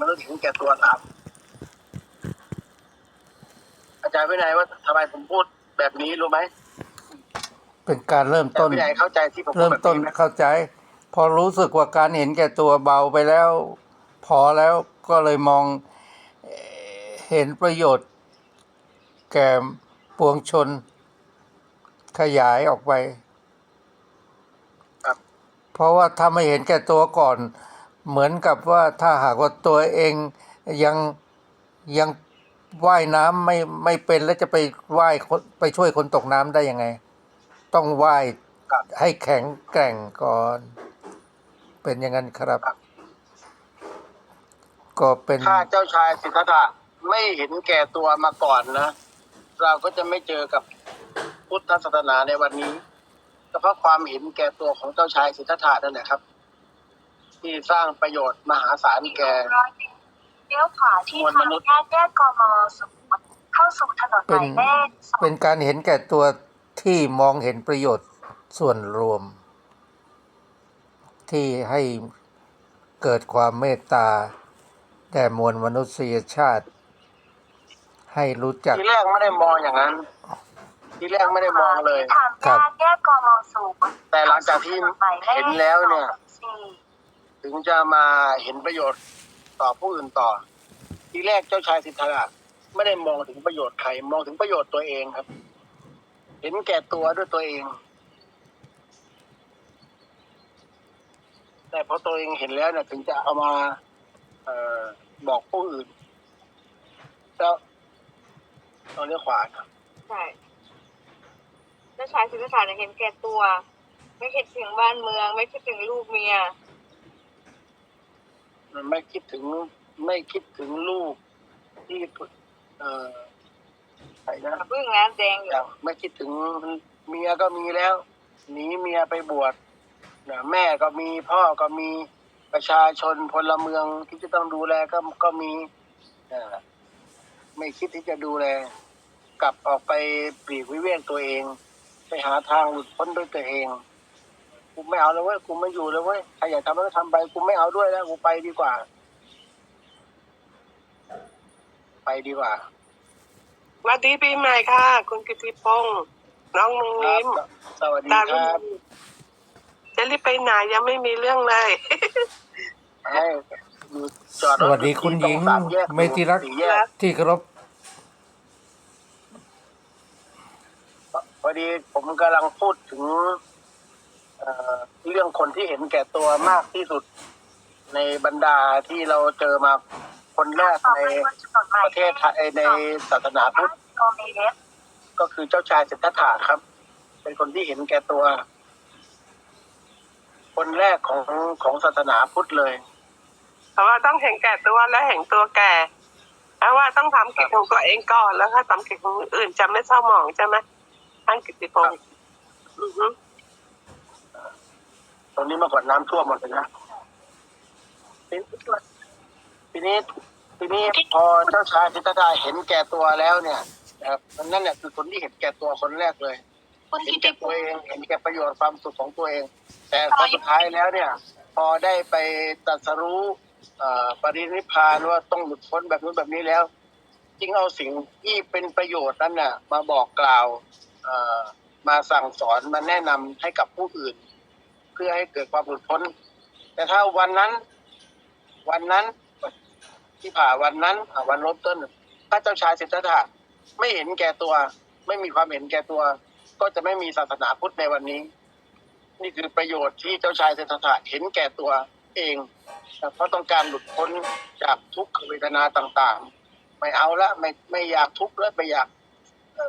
มนุษย์เห็นแก่ตัวตามอาจารย์วินัยว่าทำไมผมพูดแบบนี้รู้ไหมเป็นการเริ่มอาจารต้นย์วินัยเข้าใจที่ผมพูเริ่ดมแบบต้นนี้ไหมเข้าใจ พอรู้สึกว่าการเห็นแก่ตัวเบาไปแล้ว พอแล้วก็เลยมองเอ่อเห็นประโยชน์ แก่ปวงชน ขยายออกไป ครับ เพราะว่าถ้าไม่เห็นแก่ตัวก่อน เหมือนกับว่าถ้าหากว่าตัวเองยังยังว่ายน้ำไม่ไม่เป็นแล้วจะไปว่ายไปช่วยคนตกน้ำได้ยังไง ต้องว่ายให้แข็งแกร่งก่อน เป็นอย่างนั้นครับ ก็เป็นถ้าเจ้าชายสิทธัตถะไม่เห็นแก่ตัวมาก่อนนะ เราก็จะไม่เจอกับพุทธศาสนาในวันนี้ก็เพราะความเห็นแก่ตัวของเจ้าชายสิทธัตถะนั่นแหละครับ ที่สร้างประโยชน์มหาศาลแก่เลี้ยวขวาที่ทางแยกแยกกมศูนย์เข้าสู่ถนนหมายเลขสองเป็นการเห็นแก่ตัวที่มองเห็นประโยชน์ส่วนรวม ที่ให้เกิดความเมตตาแด่มวลมนุษยชาติ ให้รู้จัก ทีแรกไม่ได้มองอย่างนั้น ทีแรกไม่ได้มองเลย ทางแยกแยกกมศูนย์แต่หลังจากที่เห็นแล้วเนี่ยสี่ ถึงจะมาเห็นประโยชน์ต่อผู้อื่นต่อ ทีแรกเจ้าชายสิทธัตถะไม่ได้มองถึงประโยชน์ใครมองถึงประโยชน์ตัวเองครับ เห็นแก่ตัวด้วยตัวเอง แต่พอตัวเองเห็นแล้วเนี่ยถึงจะเอามาเออบอกผู้อื่นแล้วตอนนี้ขวาครับใช่เจ้าชายสิทธัตถะเนี่ยเห็นแก่ตัว ไม่คิดถึงบ้านเมือง ไม่คิดถึงลูกเมีย ไม่คิดถึงไม่คิดถึงลูกที่เอ่อใครนะพึ่งงานแดงอยู่อย่างไม่คิดถึงเมียก็มีแล้วหนีเมียไปบวชนะแม่ก็มีพ่อก็มีประชาชนพลเมืองที่จะต้องดูแลก็ก็มีนะไม่คิดที่จะดูแล กลับออกไปปลีกวิเวกตัวเอง ไปหาทางหลุดพ้นด้วยตัวเอง กูไม่เอาแล้วเว้ยกูไม่อยู่แล้วเว้ยใครอยากทำก็ทำไปกูไม่เอาด้วยแล้วกูไปดีกว่า ไปดีกว่าสวัสดีปีใหม่ค่ะ คุณกิติพงษ์น้องนุ้งครันิ้บมสวัสดีตาคลุรับงจะรีบไปไหนยังไม่มีเรื่องเลย ให้อยู่จอดรถสวัสดีคุณหญิงตรสามแยกเมธิรักสี่แยก ที่เคารพพอดีผมกำลังพูดถึง เอ่อเรื่องคนที่เห็นแก่ตัวมากที่สุด ในบรรดาที่เราเจอมาคนแรกต่อในไปบนถนนหมายประเทศไทยในศาสนาพุทธกิโลเมตรก็คือเจ้าชายสิทธัตถะครับ เป็นคนที่เห็นแก่ตัว คนแรกของของศาสนาพุทธเลยเพราะว่าต้องเห็นแก่ตัวและเห็นตัวแก่เพราะว่าต้องทำกิจของตัวเองก่อนแล้วถ้าทำกิจของคนอื่นจะไม่เศร้าหมองใช่ไหมท่านกิติพงษ์อือฮึ ตรงนี้เมื่อก่อนน้ำท่วมหมดเลยนะทีทีนี้ ทีนี้พอเจ้าชายสิทธัตถะเห็นแก่ตัวแล้วเนี่ยนะครับนั่นแหละคือคนที่เห็นแก่ตัวคนแรกเลยคุณเห็นแก่ตัวเองเห็นแก่ประโยชน์ความสุขของตัวเอง แต่พอสุดท้ายแล้วเนี่ย พอได้ไปตรัสรู้เอ่อปรินิพพานว่าต้องหลุดพ้นแบบนู้นแบบนี้แล้ว จึงเอาสิ่งที่เป็นประโยชน์นั้นน่ะ มาบอกกล่าวเอ่อมาสั่งสอนมาแนะนำให้กับผู้อื่น เพื่อให้เกิดความหลุดพ้น แต่ถ้าวันนั้น วันนั้นที่ผ่าวันนั้นอะวันลบต้นพระเจ้าชายสิทธัตถะไม่เห็นแก่ตัว ไม่มีความเห็นแก่ตัว ก็จะไม่มีศาสนาพุทธในวันนี้ นี่คือประโยชน์ที่เจ้าชายสิทธัตถะเห็นแก่ตัวเอง เพราะต้องการหลุดพ้นจากทุกขเวทนาต่างๆ ไม่เอาละไม่ไม่อยากทุกข์แล้วไม่อยาก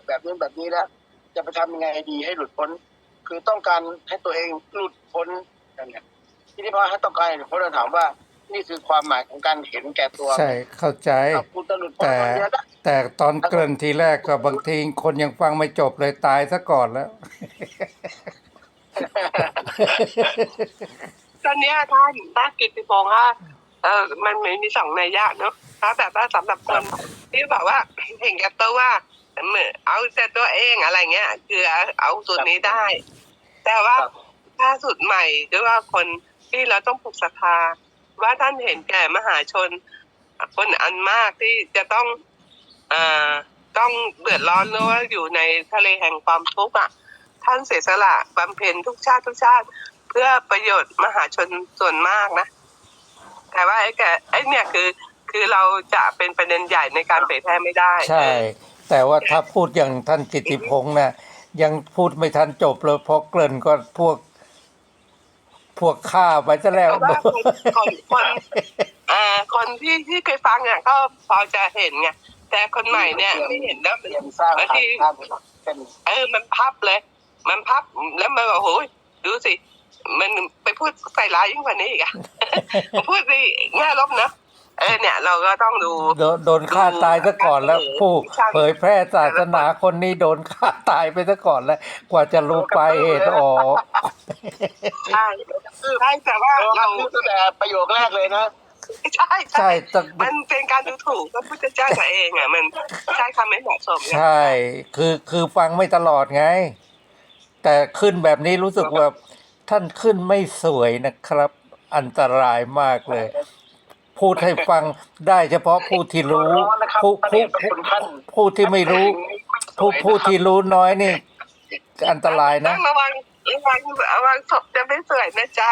แบบนู้แบบนี้แล้วจะไปทำยังไงดีให้หลุดพ้น คือต้องการให้ตัวเองหลุดพ้นนั่นแหละทีนี้พอให้ต้องการให้หลุดพ้นเราถามว่า นี่คือความหมายของการเห็นแก่ตัวใช่เข้าใจเอาคุณจะหลุดพ้นแต่คนเดียวนะแต่ตอนเกริ่นทีแรกก็บางทีคนยังฟังไม่จบเลยตายซะก่อนแล้ว ตอนเนี้ยท่านท่านกิติพงษ์ฮะเออมันมีมีสองนัยยะเนาะถ้าแบบว่าสำหรับคนที่แบบว่าเห็นแก่ตัวว่า เหมือนเอาแต่ตัวเองอะไรเงี้ย คือเอาเอาส่วนนี้ได้ แต่ว่าครับถ้าสุดใหม่หรือว่าคนที่เราต้องผูกศรัทธาว่าท่านเห็นแก่มหาชน คนอันมากที่จะต้องเอ่อต้องเดือดร้อนหรือว่าอยู่ในทะเลแห่งความทุกข์อะท่านเสียสละบำเพ็ญทุกชาติทุกชาติ เพื่อประโยชน์มหาชนส่วนมากนะ แต่ว่าไอ้แกไอ้เนี่ยคือคือเราจะเป็นประเด็นใหญ่ในการเผยแพร่ไม่ได้ ใช่ แต่ว่าถ้าพูดอย่างท่านกิติพงษ์นะยังพูดไม่ทันจบเลยเพราะเกริ่นก็พวก พวกข้าไปซะแล้วเพราะว่าคนคนคนเอ่อคนที่ที่เคยฟังเนี่ยก็พอจะเห็นไงแต่คนใหม่เนี่ยไม่เห็นแล้วเตรียมสร้างบางทางทีข้ามเส้นเออ มันพับเลย มันพับแล้วมันบอกโอ้ยดูสิ มันไปพูดใส่ร้ายยิ่งกว่านี้อีกอะ พูดดิแง่ลบนะ เออเนี่ยเราก็ต้องดูโดนโดนฆ่าตายซะก่อนแล้วผู้เผยแพร่ศาสนาคนนี้โดนฆ่าตายไปซะก่อนแล้วกว่าจะรู้ปลายเหตุอ๋อใช่ใช่แต่ว่าเราเราพูดตั้งแต่ประโยคแรกเลยนะใช่ใช่ต้องมันเป็นการดูถูกพระพุทธเจ้าตัวเองอะมันใช้คำไม่เหมาะสมไงใช่ คือคือฟังไม่ตลอดไง แต่ขึ้นแบบนี้รู้สึกว่าท่านขึ้นไม่สวยนะครับ อันตรายมากเลย พูดให้ฟังได้เฉพาะผู้ที่รู้ผู้ผู้ผู้ผู้ที่ไม่รู้ผู้ผู้ที่รู้น้อยนี่ อันตรายต้นะองระวังระวังระวังศพจะไม่สวยนะจ๊ะ